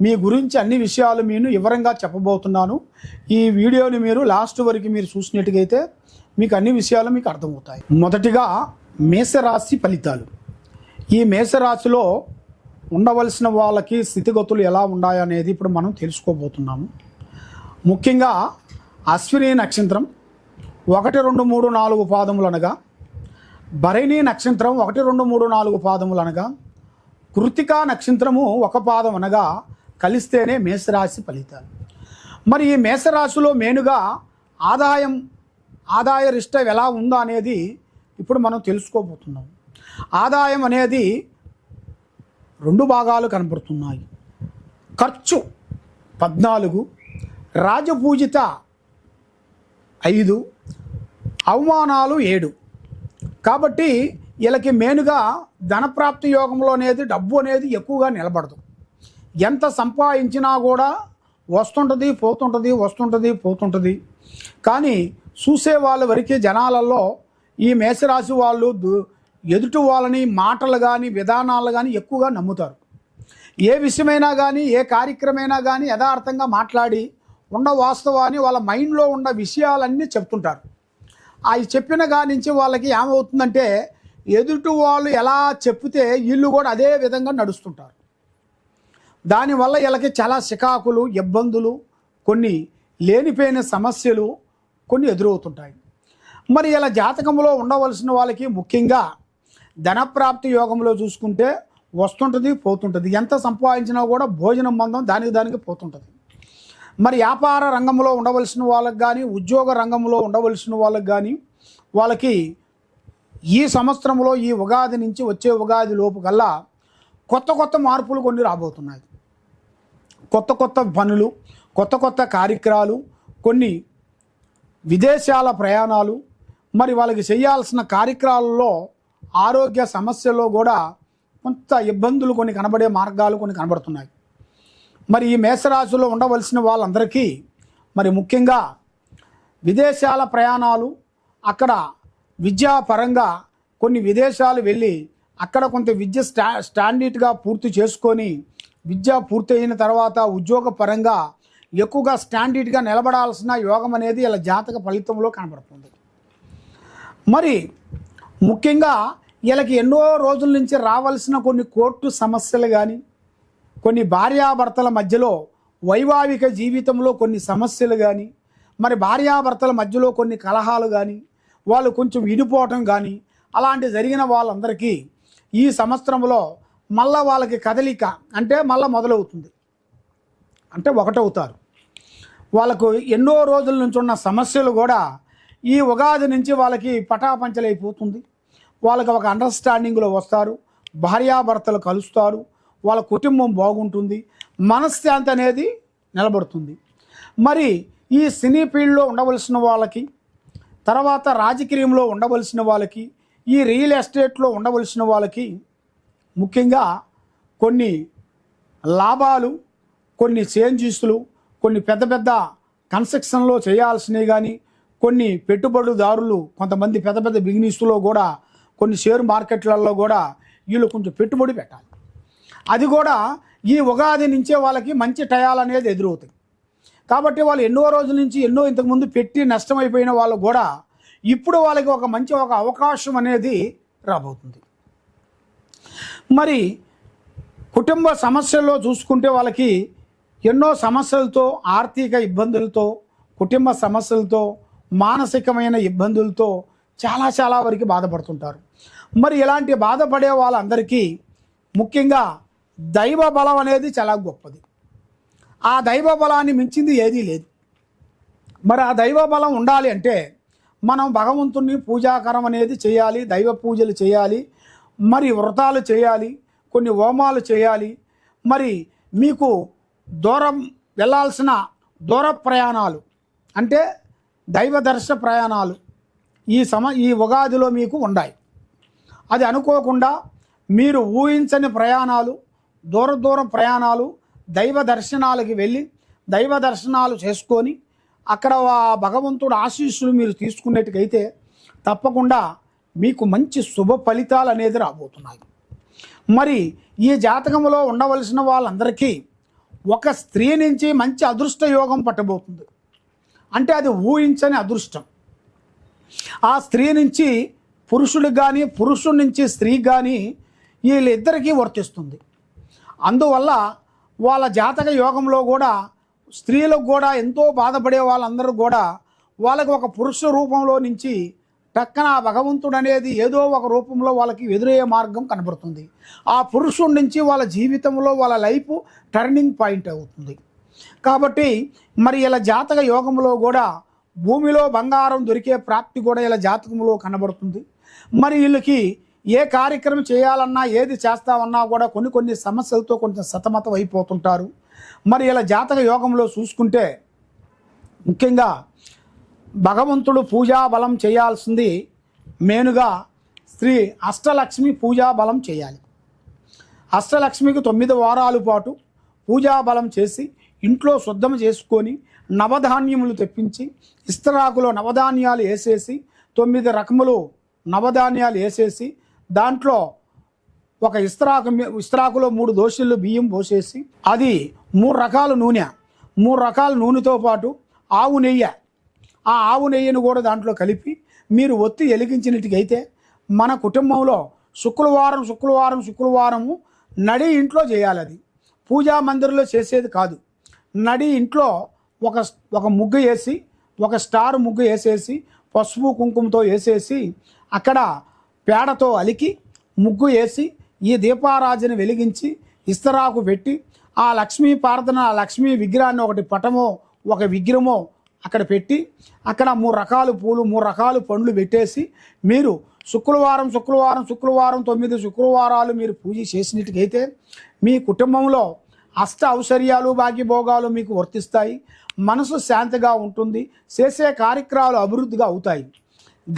మీ గురించి అన్ని విషయాలు నేను వివరంగా చెప్పబోతున్నాను. ఈ వీడియోని మీరు లాస్ట్ వరకు మీరు చూసినట్టుగైతే మీకు అన్ని విషయాలు మీకు అర్థమవుతాయి. మొదటిగా మేషరాశి ఫలితాలు. ఈ మేషరాశిలో ఉండవలసిన వాళ్ళకి స్థితిగతులు ఎలా ఉన్నాయనేది ఇప్పుడు మనం తెలుసుకోబోతున్నాము. ముఖ్యంగా అశ్విని నక్షత్రం ఒకటి రెండు మూడు నాలుగు పాదములు అనగా భరణి నక్షత్రం ఒకటి రెండు మూడు నాలుగు పాదములు అనగా కృతికా నక్షత్రము ఒక పాదం అనగా కలిస్తేనే మేషరాశి ఫలితాలు. మరి ఈ మేషరాశిలో మేనుగా ఆదాయం ఆదాయ రిష్ట ఎలా ఉందా అనేది ఇప్పుడు మనం తెలుసుకోబోతున్నాం. ఆదాయం అనేది రెండు భాగాలు కనపడుతున్నాయి ఖర్చు పద్నాలుగు రాజపూజిత ఐదు అవమానాలు ఏడు. కాబట్టి వీళ్ళకి మెయిన్గా ధనప్రాప్తి యోగంలో అనేది డబ్బు అనేది ఎక్కువగా నిలబడదు. ఎంత సంపాదించినా కూడా వస్తుంటుంది పోతుంటుంది వస్తుంటుంది పోతుంటుంది. కానీ చూసే వాళ్ళ వరకే జనాలలో ఈ మేషరాశి వాళ్ళు ఎదుటి వాళ్ళని మాటలు కానీ విధానాలు కానీ ఎక్కువగా నమ్ముతారు. ఏ విషయమైనా కానీ ఏ కార్యక్రమైనా కానీ యథార్థంగా మాట్లాడి ఉన్న వాస్తవాన్ని వాళ్ళ మైండ్లో ఉన్న విషయాలన్నీ చెప్తుంటారు. అవి చెప్పిన కాడి నుంచి వాళ్ళకి ఏమవుతుందంటే ఎదుటి వాళ్ళు ఎలా చెప్తే వీళ్ళు కూడా అదే విధంగా నడుస్తుంటారు. దానివల్ల వీళ్ళకి చాలా చికాకులు ఇబ్బందులు కొన్ని లేనిపోయిన సమస్యలు కొన్ని ఎదురవుతుంటాయి. మరి ఇలా జాతకంలో ఉండవలసిన వాళ్ళకి ముఖ్యంగా ధనప్రాప్తి యోగంలో చూసుకుంటే వస్తుంటుంది పోతుంటుంది. ఎంత సంపాదించినా కూడా భోజనం మందం దానికి దానికి పోతుంటుంది. మరి వ్యాపార రంగంలో ఉండవలసిన వాళ్ళకి కానీ ఉద్యోగ రంగంలో ఉండవలసిన వాళ్ళకి కానీ వాళ్ళకి ఈ సంవత్సరంలో ఈ ఉగాది నుంచి వచ్చే ఉగాది లోపు కల్లా కొత్త కొత్త మార్పులు కొన్ని రాబోతున్నాయి. కొత్త కొత్త పనులు కొత్త కొత్త కార్యక్రమాలు కొన్ని విదేశాల ప్రయాణాలు మరి వాళ్ళకి చేయాల్సిన కార్యక్రమాలలో ఆరోగ్య సమస్యల్లో కూడా కొంత ఇబ్బందులు కొన్ని కనబడే మార్గాలు కొన్ని కనబడుతున్నాయి. మరి ఈ మేషరాశిలో ఉండవలసిన వాళ్ళందరికీ మరి ముఖ్యంగా విదేశాల ప్రయాణాలు అక్కడ విద్యాపరంగా కొన్ని విదేశాలు వెళ్ళి అక్కడ కొంత విద్య స్టా స్టాండర్డ్గా పూర్తి చేసుకొని విద్య పూర్తయిన తర్వాత ఉద్యోగ పరంగా ఎక్కువగా స్టాండర్డ్గా నిలబడాల్సిన యోగం అనేది ఇలా జాతక ఫలితంలో కనబడుతుంది. మరి ముఖ్యంగా వీళ్ళకి ఎన్నో రోజుల నుంచి రావాల్సిన కొన్ని కోర్టు సమస్యలు కానీ కొన్ని భార్యాభర్తల మధ్యలో వైవాహిక జీవితంలో కొన్ని సమస్యలు కానీ మరి భార్యాభర్తల మధ్యలో కొన్ని కలహాలు కానీ వాళ్ళు కొంచెం విడిపోవటం కానీ అలాంటి జరిగిన వాళ్ళందరికీ ఈ సంవత్సరంలో మళ్ళా వాళ్ళకి కదలిక అంటే మళ్ళీ మొదలవుతుంది. అంటే ఒకటవుతారు. వాళ్ళకు ఎన్నో రోజుల నుంచి ఉన్న సమస్యలు కూడా ఈ ఉగాది నుంచి వాళ్ళకి పటాపంచలైపోతుంది. వాళ్ళకి ఒక అండర్స్టాండింగ్లో వస్తారు. భార్యాభర్తలు కలుస్తారు. వాళ్ళ కుటుంబం బాగుంటుంది. మనశ్శాంతి అనేది నిలబడుతుంది. మరి ఈ సినీ ఫీల్డ్లో ఉండవలసిన వాళ్ళకి తర్వాత రాజకీయంలో ఉండవలసిన వాళ్ళకి ఈ రియల్ ఎస్టేట్లో ఉండవలసిన వాళ్ళకి ముఖ్యంగా కొన్ని లాభాలు కొన్ని చేంజెస్లు కొన్ని పెద్ద పెద్ద కన్స్ట్రక్షన్లో చేయాల్సినవి కానీ కొన్ని పెట్టుబడిదారులు కొంతమంది పెద్ద పెద్ద బిజినెస్లో కూడా కొన్ని షేర్ మార్కెట్లలో కూడా వీళ్ళు కొంచెం పెట్టుబడి పెట్టాలి. అది కూడా ఈ ఉగాది నుంచే వాళ్ళకి మంచి టయాలు అనేది ఎదురవుతుంది కాబట్టి వాళ్ళు ఎన్నో రోజుల నుంచి ఎన్నో ఇంతకుముందు పెట్టి నష్టమైపోయిన వాళ్ళు కూడా ఇప్పుడు వాళ్ళకి ఒక మంచి ఒక అవకాశం అనేది రాబోతుంది. మరి కుటుంబ సమస్యల్లో చూసుకుంటే వాళ్ళకి ఎన్నో సమస్యలతో ఆర్థిక ఇబ్బందులతో కుటుంబ సమస్యలతో మానసికమైన ఇబ్బందులతో చాలా చాలా వరకు బాధపడుతుంటారు. మరి ఇలాంటి బాధపడే వాళ్ళందరికీ ముఖ్యంగా దైవ బలం అనేది చాలా గొప్పది. ఆ దైవ బలాన్ని మించింది ఏదీ లేదు. మరి ఆ దైవ బలం ఉండాలి అంటే మనం భగవంతుని పూజాకరం అనేది చేయాలి దైవ పూజలు చేయాలి మరి వ్రతాలు చేయాలి కొన్ని హోమాలు చేయాలి. మరి మీకు దూరం వెళ్ళాల్సిన దూర ప్రయాణాలు అంటే దైవదర్శ ప్రయాణాలు ఈ సమ ఈ ఉగాదిలో మీకు ఉన్నాయి అది అనుకోకుండా మీరు ఊహించని ప్రయాణాలు దూర దూర ప్రయాణాలు దైవ దర్శనాలకి వెళ్ళి దైవ దర్శనాలు చేసుకొని అక్కడ ఆ భగవంతుడు ఆశీస్సులు మీరు తీసుకున్నట్టుకైతే తప్పకుండా మీకు మంచి శుభ ఫలితాలు అనేది రాబోతున్నాయి. మరి ఈ జాతకంలో ఉండవలసిన వాళ్ళందరికీ ఒక స్త్రీ నుంచి మంచి అదృష్ట యోగం పట్టబోతుంది. అంటే అది ఊహించని అదృష్టం. ఆ స్త్రీ నుంచి పురుషుడు కానీ పురుషుడి నుంచి స్త్రీ కానీ వీళ్ళిద్దరికీ వర్తిస్తుంది. అందువల్ల వాళ్ళ జాతక యోగంలో కూడా స్త్రీలకు కూడా ఎంతో బాధపడే వాళ్ళందరూ కూడా వాళ్ళకి ఒక పురుష రూపంలో నుంచి టక్కన ఆ భగవంతుడు అనేది ఏదో ఒక రూపంలో వాళ్ళకి ఎదురయ్యే మార్గం కనబడుతుంది. ఆ పురుషుడి నుంచి వాళ్ళ జీవితంలో వాళ్ళ లైఫ్ టర్నింగ్ పాయింట్ అవుతుంది. కాబట్టి మరి ఇలా జాతక యోగంలో కూడా భూమిలో బంగారం దొరికే ప్రాప్తి కూడా ఇలా జాతకంలో కనబడుతుంది. మరి వీళ్ళకి ఏ కార్యక్రమం చేయాలన్నా ఏది చేస్తామన్నా కూడా కొన్ని కొన్ని సమస్యలతో కొంచెం సతమతం అయిపోతుంటారు. మరి ఇలా జాతక యోగంలో చూసుకుంటే ముఖ్యంగా భగవంతుడు పూజా బలం చేయాల్సింది మెయిన్గా శ్రీ అష్టలక్ష్మి పూజా బలం చేయాలి. అష్టలక్ష్మికి తొమ్మిది వారాల పాటు పూజా బలం చేసి ఇంట్లో శుద్ధం చేసుకొని నవధాన్యములు తెప్పించి ఇస్తరాకులో నవధాన్యాలు వేసేసి తొమ్మిది రకములు నవధాన్యాలు వేసేసి దాంట్లో ఒక ఇస్తరాకు ఇస్తరాకులో మూడు దోశలు బియ్యం పోసేసి అది మూడు రకాల నూనె మూడు రకాల నూనెతో పాటు ఆవు నెయ్యి ఆ ఆవు నెయ్యిని కూడా దాంట్లో కలిపి మీరు ఒత్తి వెలిగించినట్టుకైతే మన కుటుంబంలో శుక్రవారం శుక్రవారం శుక్రవారము నడి ఇంట్లో చేయాలి అది. పూజా మందిరంలో చేసేది కాదు. నడి ఇంట్లో ఒక ఒక ముగ్గు వేసి ఒక స్టార్ ముగ్గు వేసేసి పసుపు కుంకుమతో వేసేసి అక్కడ పేడతో అలికి ముగ్గు వేసి ఈ దీపారాజన వెలిగించి ఇస్తరాకు పెట్టి ఆ లక్ష్మీ పార్థన ఆ లక్ష్మీ విగ్రహాన్ని ఒకటి పటమో ఒక విగ్రహమో అక్కడ పెట్టి అక్కడ మూడు రకాల పూలు మూడు రకాల పండ్లు పెట్టేసి మీరు శుక్రవారం శుక్రవారం శుక్రవారం తొమ్మిది శుక్రవారాలు మీరు పూజ చేసినట్టుకైతే మీ కుటుంబంలో అష్ట ఔశ్వర్యాలు భాగ్యభోగాలు మీకు వర్తిస్తాయి. మనసు శాంతిగా ఉంటుంది. చేసే కార్యక్రమాలు అభివృద్ధిగా అవుతాయి.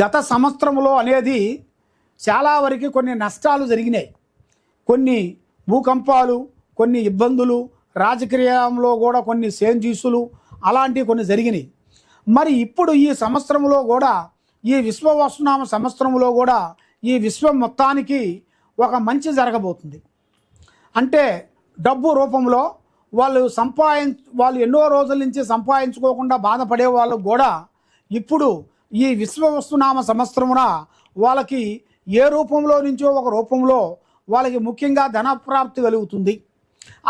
గత సంవత్సరంలో అనేది చాలా వరకు కొన్ని నష్టాలు జరిగినాయి. కొన్ని భూకంపాలు కొన్ని ఇబ్బందులు రాజకీయంలో కూడా కొన్ని సేంజీసులు అలాంటివి కొన్ని జరిగినాయి. మరి ఇప్పుడు ఈ సంవత్సరంలో కూడా ఈ విశ్వవస్తునామ సంవత్సరంలో కూడా ఈ విశ్వం మొత్తానికి ఒక మంచి జరగబోతుంది. అంటే డబ్బు రూపంలో వాళ్ళు సంపాదించ వాళ్ళు ఎన్నో రోజుల నుంచి సంపాదించుకోకుండా బాధపడే వాళ్ళు కూడా ఇప్పుడు ఈ విశ్వవస్తునామ సంవత్సరమున వాళ్ళకి ఏ రూపంలో నుంచో ఒక రూపంలో వాళ్ళకి ముఖ్యంగా ధనప్రాప్తి కలుగుతుంది.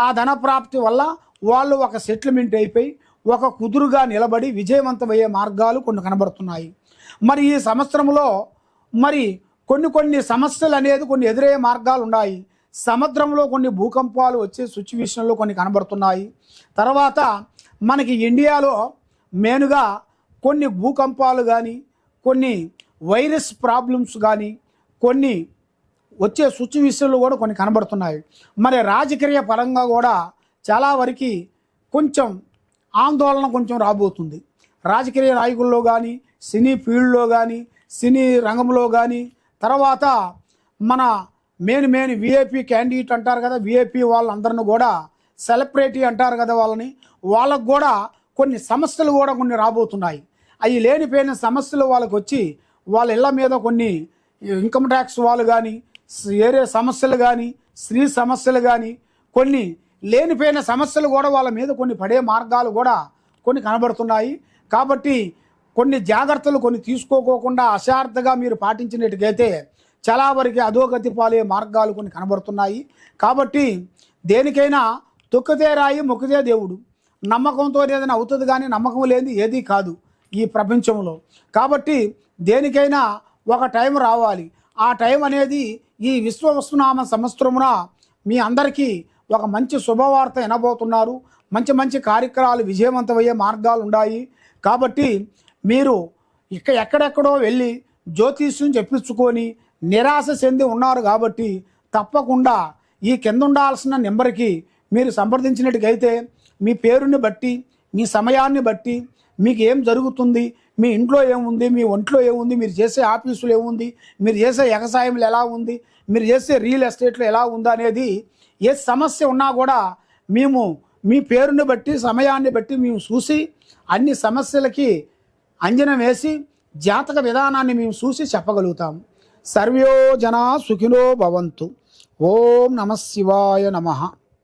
ఆ ధనప్రాప్తి వల్ల వాళ్ళు ఒక సెటిల్మెంట్ అయిపోయి ఒక కుదురుగా నిలబడి విజయవంతమయ్యే మార్గాలు కొన్ని కనబడుతున్నాయి. మరి ఈ సంవత్సరంలో మరి కొన్ని కొన్ని సమస్యలు అనేది కొన్ని ఎదురయ్యే మార్గాలు ఉన్నాయి. సముద్రంలో కొన్ని భూకంపాలు వచ్చే సిచ్యువేషన్లో కొన్ని కనబడుతున్నాయి. తర్వాత మనకి ఇండియాలో మెయిన్గా కొన్ని భూకంపాలు కానీ కొన్ని వైరస్ ప్రాబ్లమ్స్ కానీ కొన్ని వచ్చే సిచ్యువేషన్లు కూడా కొన్ని కనబడుతున్నాయి. మరి రాజకీయ పరంగా కూడా చాలా వరకు కొంచెం ఆందోళన కొంచెం రాబోతుంది. రాజకీయ నాయకుల్లో కానీ సినీ ఫీల్డ్లో కానీ సినీ రంగంలో కానీ తర్వాత మన మెయిన్ మెయిన్ విఐపి క్యాండిడేట్ అంటారు కదా విఐపి వాళ్ళందరిని కూడా సెలబ్రిటీ అంటారు కదా వాళ్ళని వాళ్ళకు కూడా కొన్ని సమస్యలు కూడా కొన్ని రాబోతున్నాయి. అవి లేనిపోయిన సమస్యలు వాళ్ళకి వచ్చి వాళ్ళ ఇళ్ళ మీద కొన్ని ఇన్కమ్ ట్యాక్స్ వాళ్ళు కానీ ఏరే సమస్యలు కానీ స్త్రీ సమస్యలు కానీ కొన్ని లేనిపోయిన సమస్యలు కూడా వాళ్ళ మీద కొన్ని పడే మార్గాలు కూడా కొన్ని కనబడుతున్నాయి. కాబట్టి కొన్ని జాగ్రత్తలు కొన్ని తీసుకోకోకుండా అశార్థగా మీరు పాటించినట్టుగైతే చాలా వరకు అధోగతి పాలే మార్గాలు కొన్ని కనబడుతున్నాయి. కాబట్టి దేనికైనా తొక్కితే రాయి మొక్కితే దేవుడు. నమ్మకంతో ఏదైనా అవుతుంది కానీ నమ్మకం లేని ఏదీ కాదు ఈ ప్రపంచంలో. కాబట్టి దేనికైనా ఒక టైం రావాలి. ఆ టైం అనేది ఈ విశ్వవస్తునామ సంవత్సరమున మీ అందరికీ ఒక మంచి శుభవార్త వినబోతున్నారు. మంచి మంచి కార్యక్రమాలు విజయవంతమయ్యే మార్గాలు ఉన్నాయి. కాబట్టి మీరు ఇక ఎక్కడెక్కడో వెళ్ళి జ్యోతిష్యం చెప్పించుకొని నిరాశ చెంది ఉన్నారు కాబట్టి తప్పకుండా ఈ కింద ఉండాల్సిన నెంబర్కి మీరు సంప్రదించినట్టుకైతే మీ పేరుని బట్టి మీ సమయాన్ని బట్టి మీకు ఏం జరుగుతుంది మీ ఇంట్లో ఏముంది మీ ఒంట్లో ఏముంది మీరు చేసే ఆఫీసులో ఏముంది మీరు చేసే వ్యవసాయంలో ఎలా ఉంది మీరు చేసే రియల్ ఎస్టేట్లో ఎలా ఉందనేది అనేది ఏ సమస్య ఉన్నా కూడా మేము మీ పేరుని బట్టి సమయాన్ని బట్టి మేము చూసి అన్ని సమస్యలకి అంజనం వేసి జాతక విధానాన్ని మేము చూసి చెప్పగలుగుతాం. సర్వ్యో జనా సుఖినో భవంతు. ఓం నమ శివాయ నమః.